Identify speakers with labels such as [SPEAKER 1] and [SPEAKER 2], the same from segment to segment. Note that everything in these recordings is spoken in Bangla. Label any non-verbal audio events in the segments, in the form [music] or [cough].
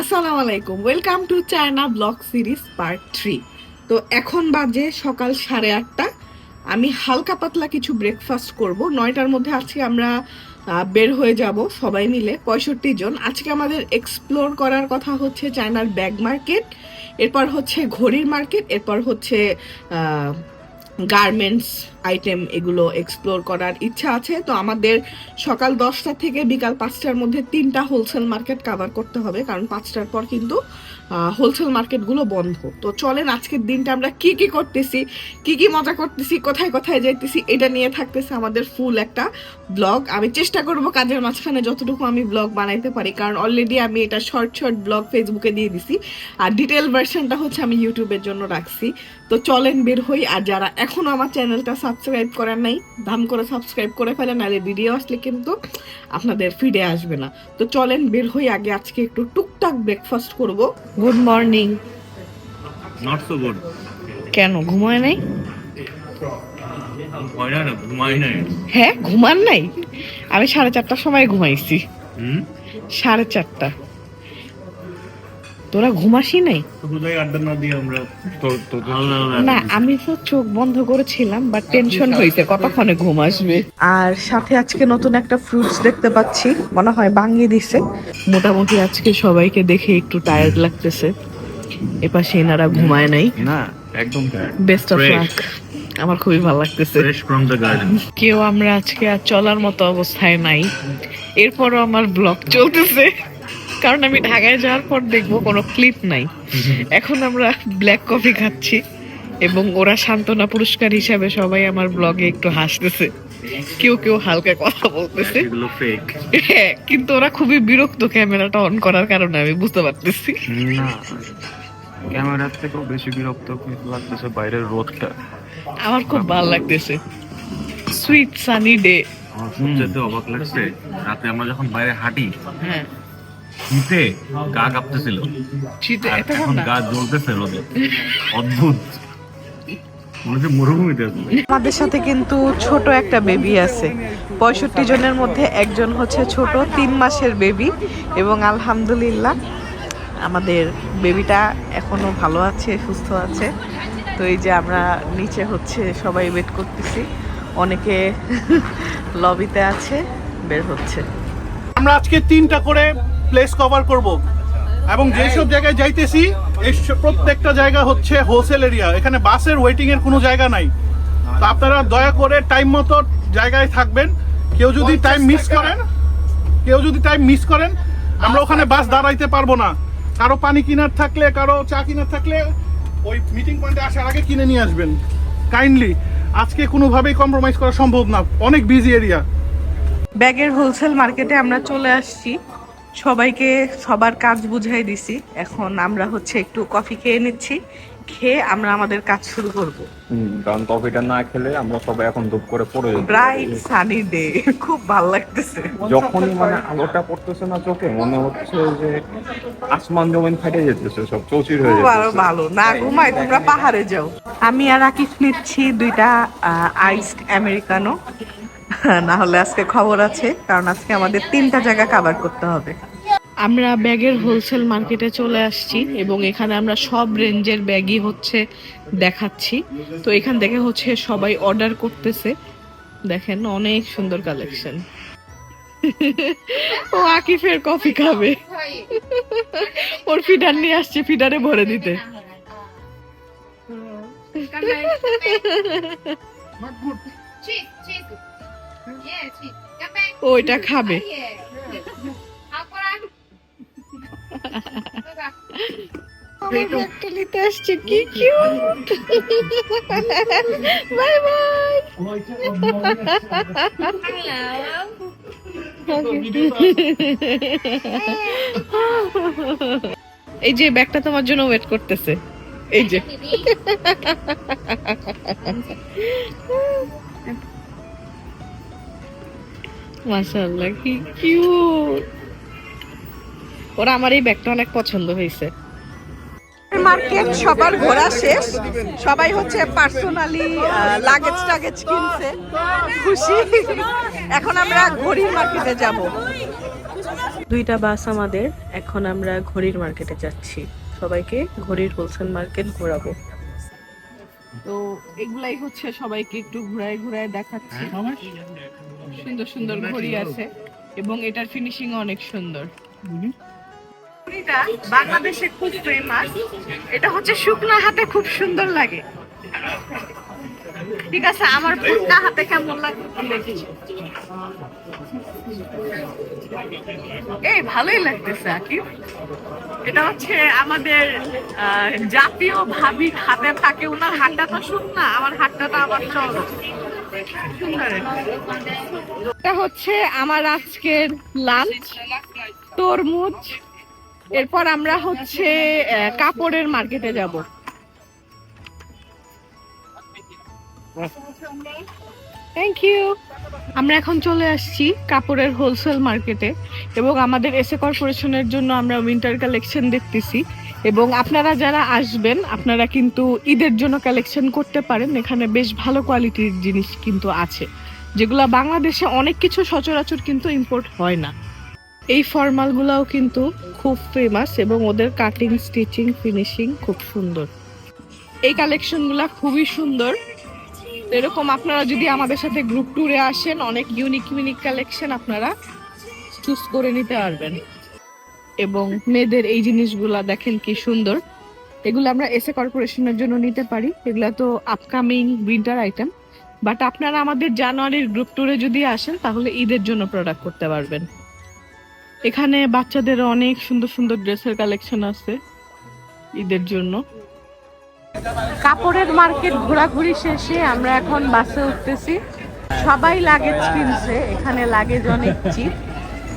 [SPEAKER 1] আসসালামু আলাইকুম। Welcome to China vlog series part three তো এখন বাজে সকাল সাড়ে আটটা। আমি হালকা পাতলা কিছু ব্রেকফাস্ট করব। নয়টার মধ্যে আজকে আমরা বের হয়ে যাব সবাই মিলে, পঁয়ষট্টি জন। আজকে আমাদের এক্সপ্লোর করার কথা হচ্ছে চায়নার ব্যাগ মার্কেট, এরপর হচ্ছে ঘড়ির মার্কেট, এরপর হচ্ছে গার্মেন্টস আইটেম এগুলো এক্সপ্লোর করার ইচ্ছা আছে। তো আমাদের সকাল দশটা থেকে বিকাল পাঁচটার মধ্যে তিনটা হোলসেল মার্কেট কাভার করতে হবে, কারণ পাঁচটার পর কিন্তু হোলসেল মার্কেটগুলো বন্ধ। তো চলেন, আজকের দিনটা আমরা কি কি করতেছি, কি কি মজা করতেছি, কোথায় কোথায় যাইতেছি, এটা নিয়ে থাকতেছে আমাদের ফুল একটা ব্লগ আমি চেষ্টা করব কাজের মাঝখানে যতটুকু আমি ব্লগ বানাইতে পারি, কারণ অলরেডি আমি এটা শর্ট শর্ট ব্লগ ফেসবুকে দিয়ে দিছি। আর ডিটেল ভার্সনটা হচ্ছে আমি ইউটিউবের জন্য রাখছি। তো চলেন বের হই, আর যারা এখনও আমার চ্যানেলটা সাবস্ক্রাইব করেন নাই, দাম করে সাবস্ক্রাইব করে ফেলেন, নাহলে ভিডিও আসলে কিন্তু আপনাদের ফিডে আসবে না। তো চলেন বের হই, আগে আজকে একটু টুকটাক ব্রেকফাস্ট করব। Good morning
[SPEAKER 2] not so good
[SPEAKER 1] কেন ঘুমায় নাই?
[SPEAKER 2] হয়
[SPEAKER 1] হ্যাঁ ঘুমান নাই? আমি সাড়ে চারটার সময় ঘুমাইছি। সাড়ে চারটা। তোরা ঘুমাসি নাই?
[SPEAKER 2] তো কোথায় আড্ডা না
[SPEAKER 1] আমি তো চোখ বন্ধ করেছিলাম বাট টেনশন হয়েছে কতক্ষণে ঘুম আসবে। আর সাথে আজকে নতুন একটা ফ্রুটস দেখতে পাচ্ছি মনে হয় বাঙ্গি দিছে। মোটামুটি আজকে সবাইকে দেখে একটু টায়ার্ড লাগতেছে। এপাশে এনারা ঘুমায় নাই।
[SPEAKER 2] না একদম
[SPEAKER 1] বেস্ট অফ. লাক আমার খুবই ভালো লাগতেছে। কেউ আমরা আজকে আর চলার মতো অবস্থায় নাই। এরপরও আমার ব্লগ চলতেছে। কারণ আমি ঢাকায় যাওয়ার পর দেখব কোনো ক্লিপ নাই। এখন আমরা ব্ল্যাক কফি খাচ্ছি এবং ওরা সান্ত্বনা পুরস্কার হিসাবে সবাই আমার ব্লগে একটু হাসতেছে। কেউ কেউ হালকা কথা বলতেছে। হ্যাঁ কিন্তু ওরা খুবই বিরক্ত ক্যামেরাটা অন করার কারণে আমি বুঝতে পারতেছি।
[SPEAKER 2] না ক্যামেরার থেকেও বেশি বিরক্ত লাগতেছে বাইরের রোদটা।
[SPEAKER 1] আমার খুব ভালো লাগতেছে। সুইট সানি ডে
[SPEAKER 2] আমার অবাক লাগছে রাতে আমরা যখন বাইরে হাঁটি
[SPEAKER 1] হ্যাঁ।
[SPEAKER 2] শীতে গা কাঁপতেছিল।
[SPEAKER 1] শীতে
[SPEAKER 2] এখন গা জ্বলতেছে রোদে। অদ্ভুত। মনে।
[SPEAKER 1] আমাদের সাথে কিন্তু ছোট একটা বেবি আছে। পঁয়ষট্টি জনের মধ্যে একজন হচ্ছে ছোট তিন মাসের বেবি এবং আলহামদুলিল্লাহ আমাদের বেবিটা এখনও ভালো আছে সুস্থ আছে। তো এই যে আমরা নিচে হচ্ছে সবাই ওয়েট করতেছি। অনেকে [laughs] লবিতে আছে বের হচ্ছে।
[SPEAKER 3] আমরা আজকে তিনটা করে প্লেস কভার করব। এবং যেসব জায়গায় যাইতেছি এই প্রত্যেকটা জায়গা হচ্ছে হোলসেল এরিয়া এখানে বাসের ওয়েটিং এর কোনো জায়গা নাই। তো আপনারা দয়া করে টাইম মতো জায়গায় থাকবেন। কেউ যদি টাইম মিস করেন কেউ যদি টাইম মিস করেন আমরা ওখানে বাস দাঁড়াইতে পারব না। কারও পানি কিনার থাকলে কারও চা কিনার থাকলে ওই মিটিং পয়েন্টে আসার আগে কিনে নিয়ে আসবেন। কাইন্ডলি আজকে কোনোভাবেই কম্প্রোমাইজ করা সম্ভব না। অনেক বিজি এরিয়া
[SPEAKER 1] ব্যাগের হোলসেল মার্কেটে আমরা চলে আসছি। সবাইকে সবার কাজ বুঝাই দিছি। এখন আমরা হচ্ছে একটু কফি খেয়ে নিচ্ছি। খেয়ে আমরা আমাদের কাজ শুরু করব।
[SPEAKER 4] কারণ কফিটা না খেলে আমরা সবাই এখন ধূপ করে পড়ে যাব।
[SPEAKER 1] ব্রাইট সানি ডে খুব ভালো লাগতেছে।
[SPEAKER 4] যখনই মানে আলোটা পড়তেছে না চোখে মনে হচ্ছে যে আসমান জমিন ফেটে যেতেছে সব চৌচির হয়ে
[SPEAKER 1] খুব
[SPEAKER 4] আরও
[SPEAKER 1] ভালো। না ঘুমাই তোমরা পাহাড়ে যাও। আমি আর আকিফ নিচ্ছি দুইটা আইসড আমেরিকানো না হলে আজকে খবর আছে কারণ আজকে আমাদের তিনটা জায়গা কভার করতে হবে। আমরা ব্যাগের হোলসেল মার্কেটে চলে আসছি এবং এখানে আমরা সব রেঞ্জের ব্যাগই হচ্ছে দেখাচ্ছি। তো এখান থেকে হচ্ছে সবাই অর্ডার করতেছে। দেখেন অনেক সুন্দর কালেকশন ও আকিফের কফি খাবে। ওর ফিডার নিয়ে আসছে ফিডারে ভরে দিতে। [laughs]
[SPEAKER 5] Cheese, cheese. Yeah, cheese. Cà phê.
[SPEAKER 1] ও এটা খাবে আসছে কি কিউট বাই বাই এই যে ব্যাগটা তোমার জন্য ওয়েট করতেছে এই যে [laughs] মাশাআল্লাহ কি কিউট ওরা আমার এই ব্যাগটা অনেক পছন্দ হয়েছে। মার্কেট সবার ঘোরা শেষ। সবাই হচ্ছে পার্সোনালি লাগেজ টাগেজ কিনছে। খুশি। এখন আমরা ঘড়ির মার্কেটে যাব। দুইটা বাস আমাদের এখন আমরা ঘড়ির মার্কেটে যাচ্ছি। সবাইকে ঘড়ির হোলসেল মার্কেট ঘোরাবো। তো এগুলাই হচ্ছে সবাইকে একটু ঘুরায় ঘুরায় দেখাচ্ছি। সুন্দর সুন্দর ঘড়ি আছে এবং এটার ফিনিশিং অনেক সুন্দর। ঘড়িটা বাংলাদেশে খুব ফেমাস এটা হচ্ছে শুকনো হাতে খুব সুন্দর লাগে। ঠিক আছে, আমার ফুটকা হাতে কেমন লাগে এই, ভালোই লাগতেছে, আকিব। এটা হচ্ছে আমাদের জাতীয় ভাবির হাতে থাকে, ওনার হাতটা তো শুন না আমার হাতটা আবার সুন্দর এটা হচ্ছে আমার আজকের লাঞ্চ তরমুজ। এরপর আমরা হচ্ছে কাপড়ের মার্কেটে যাব। থ্যাংক ইউ আমরা এখন চলে আসছি কাপড়ের হোলসেল মার্কেটে এবং আমাদের এসএ কর্পোরেশনের জন্য আমরা উইন্টার কালেকশন দেখতেছি এবং আপনারা যারা আসবেন, আপনারা কিন্তু ঈদের জন্য কালেকশন করতে পারেন। এখানে বেশ ভালো কোয়ালিটির জিনিস কিন্তু আছে, যেগুলো বাংলাদেশে অনেক কিছু সচরাচর কিন্তু ইম্পোর্ট হয় না। এই ফর্মালগুলোও কিন্তু খুব ফেমাস এবং ওদের কাটিং স্টিচিং ফিনিশিং খুব সুন্দর। এই কালেকশনগুলো খুবই সুন্দর। এরকম আপনারা যদি আমাদের সাথে গ্রুপ ট্যুরে আসেন, অনেক ইউনিক ইউনিক কালেকশন আপনারা চুজ করে নিতে পারবেন। এবং মেয়েদের এই জিনিসগুলা দেখেন কি সুন্দর। এগুলো আমরা এসএ কর্পোরেশনের জন্য নিতে পারি। এগুলো তো আপকামিং উইন্টার আইটেম বাট আপনারা আমাদের জানুয়ারির গ্রুপ ট্যুরে যদি আসেন, তাহলে ঈদের জন্য প্রোডাক্ট করতে পারবেন। এখানে বাচ্চাদের অনেক সুন্দর সুন্দর ড্রেসের কালেকশন আছে ঈদের জন্য। কাপড়ের মার্কেট ঘোরাঘুরি শেষে আমরা এখন বাসে উঠতেছি। সবাই লাগেজ কিনছে এখানে লাগেজ অনেক চিপ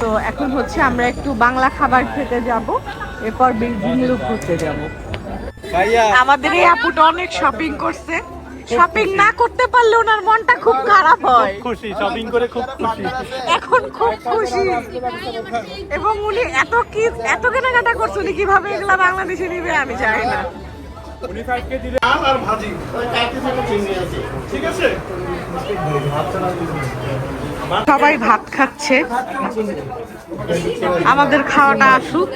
[SPEAKER 1] তো এখন হচ্ছে আমরা একটু বাংলা খাবার খেতে যাব এরপর বেজিংয়ের ঘুরতে যাব। আমাদের এই আপুটা অনেক শপিং করছে। শপিং না করতে পারলে ওনার মনটা খুব খারাপ হয়।
[SPEAKER 3] খুশি শপিং করে খুব খুশি।
[SPEAKER 1] এখন খুব খুশি। এবং উনি এত কি এত কেনাকাটা করছে উনি কীভাবে এগুলা বাংলাদেশে নিবে আমি জানি না।
[SPEAKER 3] ডাল আর ভাজি। ঠিক আছে?
[SPEAKER 1] সবাই ভাত খাচ্ছে। আমাদের খাওয়াটা আসুক।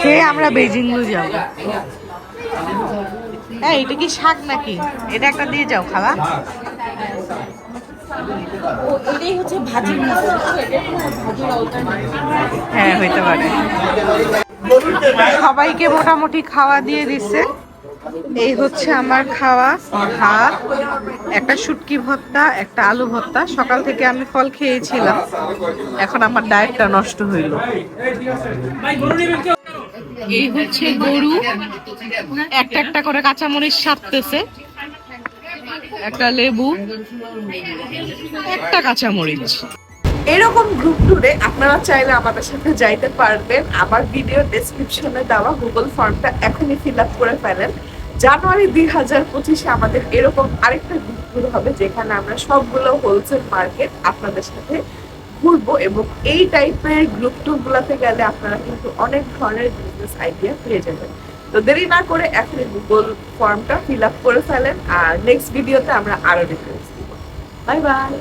[SPEAKER 1] খেয়ে আমরা বেজিং যাব। হ্যাঁ এটা কি শাক নাকি? এটা একটা দিয়ে যাও খালা। হ্যাঁ হইতে পারে। সবাইকে মোটামুটি খাওয়া দিয়ে দিচ্ছে। এই হচ্ছে আমার খাওয়া ভাত একটা শুটকি ভর্তা একটা আলু ভর্তা। সকাল থেকে আমি ফল খেয়েছিলাম। এখন আমার ডায়েটটা নষ্ট হইল। এই হচ্ছে গরু। একটা একটা করে কাঁচামরিচ সারতেছে। একটা লেবু। একটা কাঁচামরিচ। এরকম গ্রুপ ট্যুরে আপনারা চাইলে আমাদের সাথে যাইতে পারবেন। আমার ভিডিও ডেসক্রিপশনে দেওয়া গুগল ফর্মটা এখনই ফিল আপ করে ফেলেন। জানুয়ারি দুই হাজার পঁচিশে আমাদের এরকম আরেকটা গ্রুপ হবে যেখানে আমরা সবগুলো হোলসেল মার্কেট আপনাদের সাথে ঘুরবো এবং এই টাইপের গ্রুপ ট্যুর গুলাতে গেলে আপনারা কিন্তু অনেক ধরনের বিজনেস আইডিয়া পেয়ে যাবেন। তো দেরি না করে এখনই গুগল ফর্মটা ফিল আপ করে ফেলেন আর নেক্সট ভিডিওতে আমরা আরও ডিটেলস দিব। Bye bye